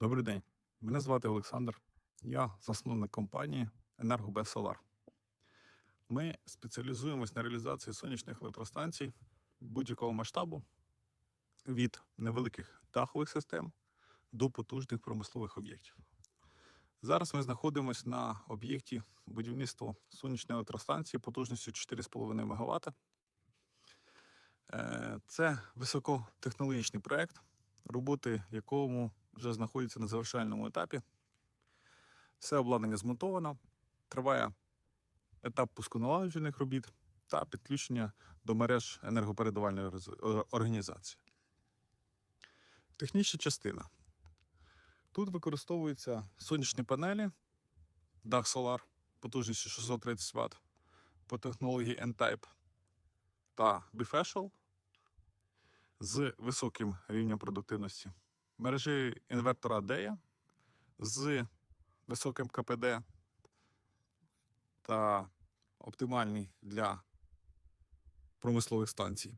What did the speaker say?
Добрий день. Мене звати Олександр. Я засновник компанії «Енергобез Солар». Ми спеціалізуємось на реалізації сонячних електростанцій будь-якого масштабу від невеликих дахових систем до потужних промислових об'єктів. Зараз ми знаходимося на об'єкті будівництва сонячної електростанції потужністю 4,5 МВт. Е, Це високотехнологічний проект, роботи якому вже знаходяться на завершальному етапі. Все обладнання змонтовано, триває етап пусконалагоджених робіт та підключення до мереж енергопередавальної роз- о- організації. Технічна частина. Тут використовуються сонячні панелі, дах Solar потужністю 630 Вт по технології N-Type та Bifacial з високим рівнем продуктивності мережі інвертора DEA з високим КПД та оптимальний для промислових станцій.